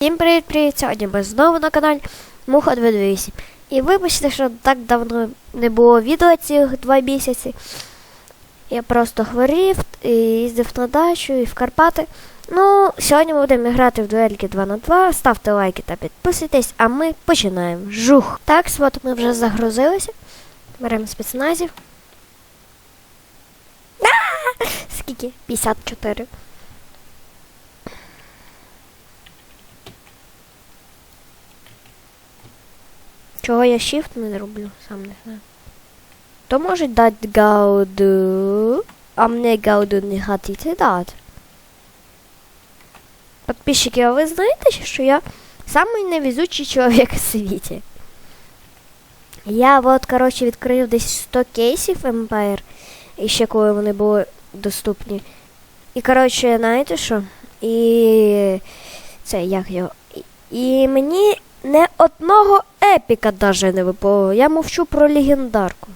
Всім привіт-привіт! Сьогодні ми знову на каналі Муха 28. І вибачте, що так давно не було відео цих два місяці. Я просто хворів і їздив на дачу і в Карпати. Ну, сьогодні ми будемо грати в дуельки 2 на 2. Ставте лайки та підписуйтесь, а ми починаємо. Жух! Так, от ми вже загрузилися. Беремо спецназів. Скільки? 54. Чого я shift не роблю, сам не знаю. То може дати гауду, а мені гауду не хотіти дати. Подписчики, а ви знаєте, що я самий невезучий чоловік у світі? Я от, коротше, відкрив десь 100 кейсів Empire, і ще коли вони були доступні. І, коротше, знаєте що? І це як його. І мені не одного епіка даже не випало. Я мовчу про легендарку.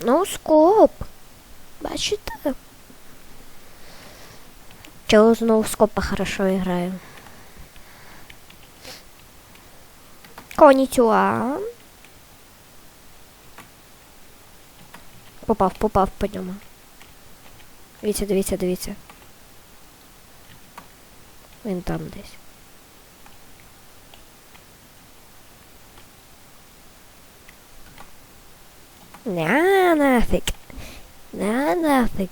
Ну, скоп. Бачите? Чого знову скопа хорошо граю. Конічуа. Попав, попав по ньому. Дивіться, дивіться, дивіться. Він там десь. На нафиг. На нафиг.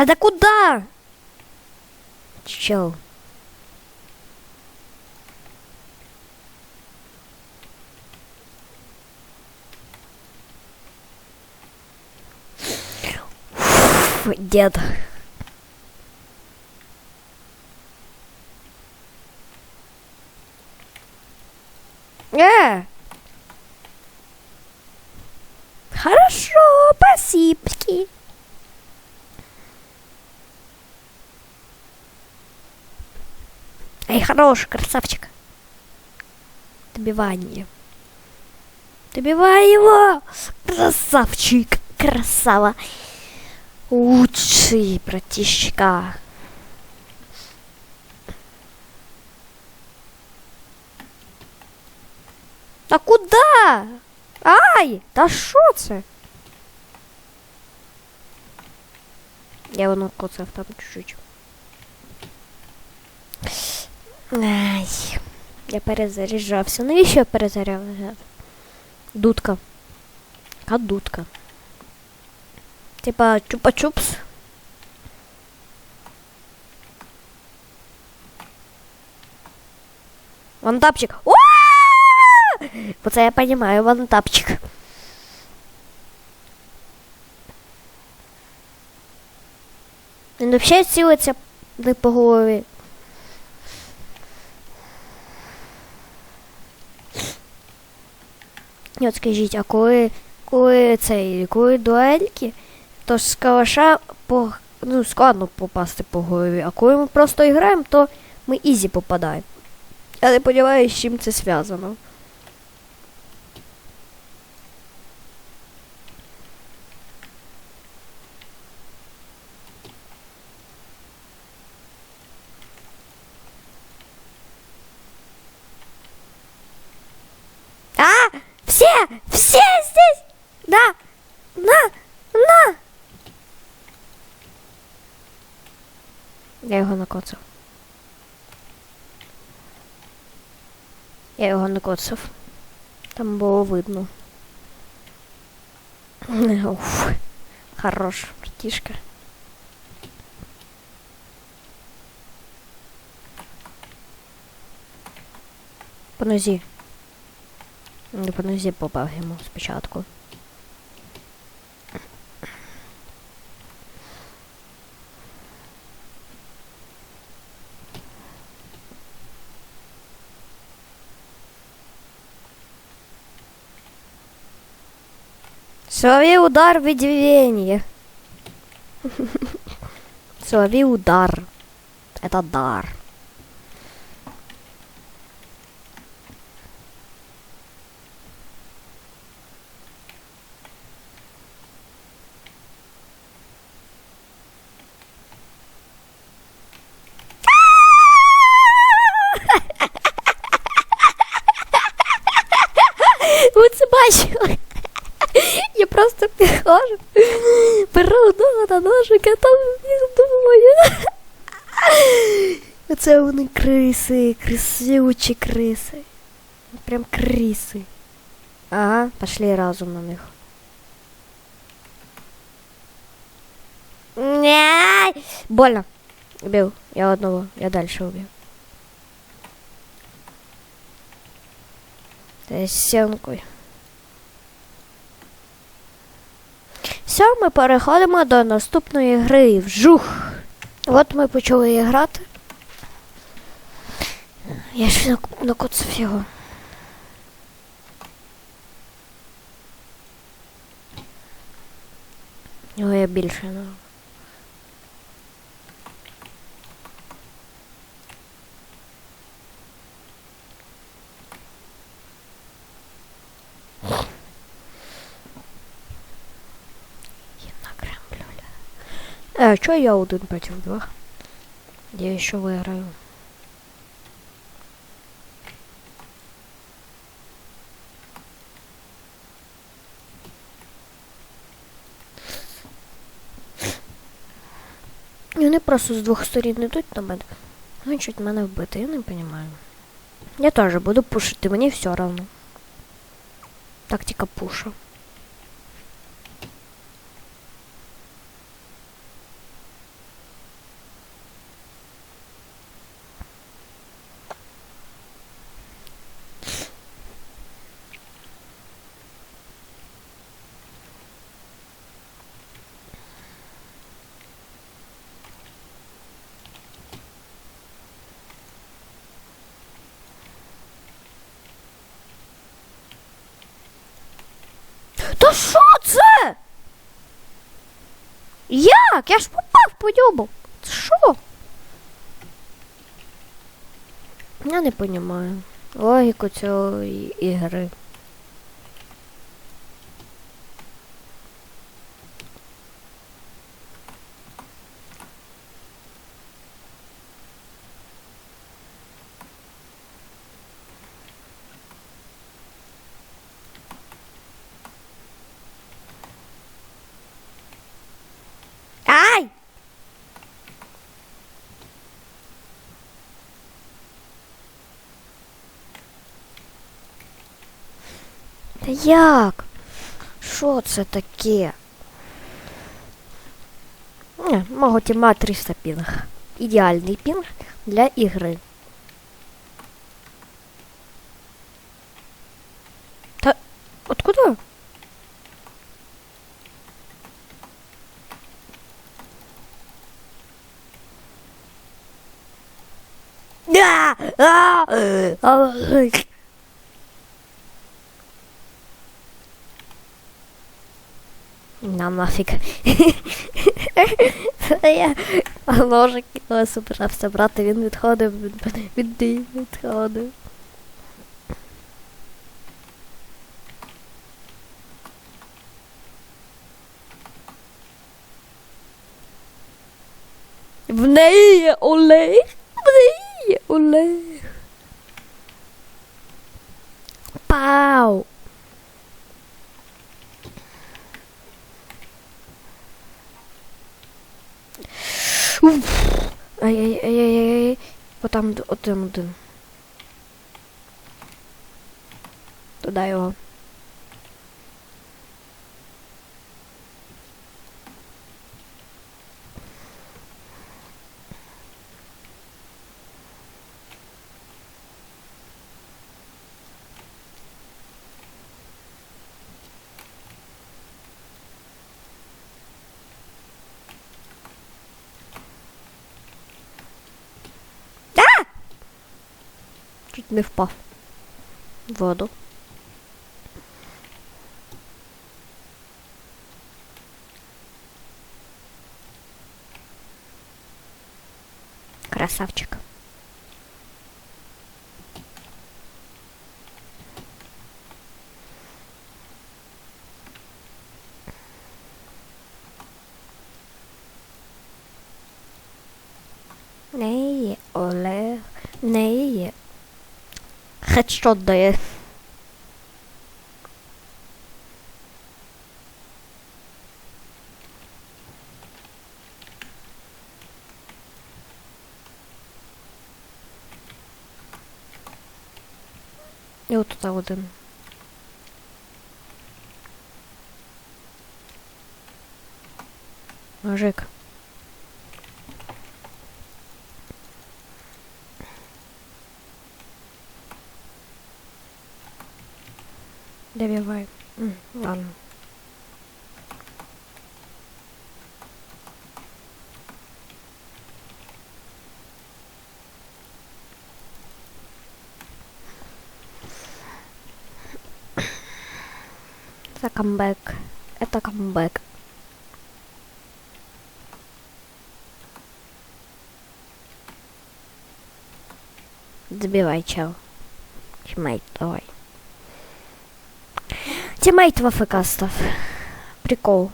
Да да куда? Чел. Дед. Э! Хорошо, спасибо. Эй, хорош, красавчик. Добивание. Добивай его! Красавчик! Красава! Лучший братишка. А куда? Ай! Та що це? Я воно коцав там чуть-чуть. Ай, я перезаряджався. Навіщо я перезаряджав? Дудка. А дудка. Типа чупа-чупс. Вантапчик. О! Я понимаю, вантапчик. Він взагалі цілиться не по голові. І от скажіть, а коли, коли цей, коли дуельки, то з калаша по, ну, складно попасти по голові, а коли ми просто граємо, то ми ізі попадаємо. Я не сподіваюся, з чим це зв'язано. А! Все! Все здесь! Да! На! На! Я його накоцав. Я його накоцав. Там було видно. Уф. Хорош, братишка. По нозі. По нозі попав йому спочатку. Слови удар видвение. Соловей удар. Это дар. беру одного на ножик, а там їх двоє. Оце вони криси, крисючі криси. Прям криси. Ага, пошли разом на них. Ня! Больно. Убил. Я одного. Я дальше убил. Та Все, ми переходимо до наступної гри. Вжух. От ми почали грати. Я нак- накоцав його. Його я більше не. Я накремлю. Э, чё я один против двух? Я еще выиграю. І Вони просто з двох сторін йдуть на мене. Хочуть мене вбити, я не розумію. Я теж буду пушити, мені все равно. Тактика пуша. Та що це? Як? Я ж попав по ньому. Це Що? Я не розумію логіку цієї ігри. Ай! Як? Що це таке? Не, мого тіма 300 пінг. Ідеальний пінг для ігри. Та откуда? Да! А! А! На нафиг. Я ножик його собирався брати, він відходив, від мене, він відходив. В неї є Олег, в неї є Олег. Отам один один. Туди його. Чуть не впав. в Воду. Красавчик. Неї Олег, неї є. Хедшот дає. І от тут один. Мужик. Добивай. М, Ладно. Это камбэк. Это камбэк. Забивай, чел. Тиммейт, давай. Тиммейт в АФК став. Прикол.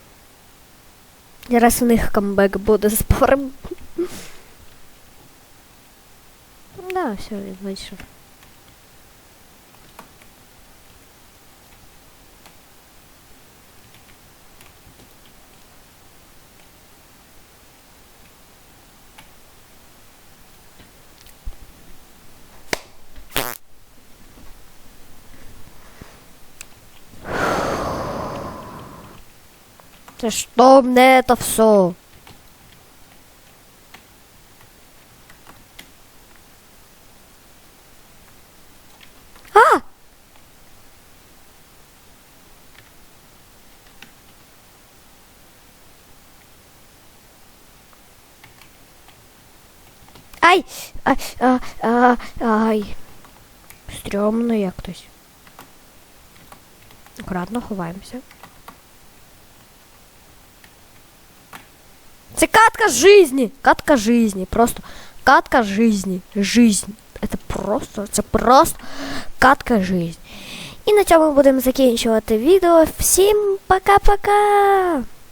Зараз у них камбек буде з паром. Да, все, він вийшов. Це що мне это все? А! Ай! Ай! А, а, ай! Стрьомно якось. Акуратно ховаємося. Це катка жизни. Катка жизни. Просто катка жизни. Жизнь. Это просто, це просто катка жизнь. І на цьому будемо закінчувати відео. Всім пока-пока!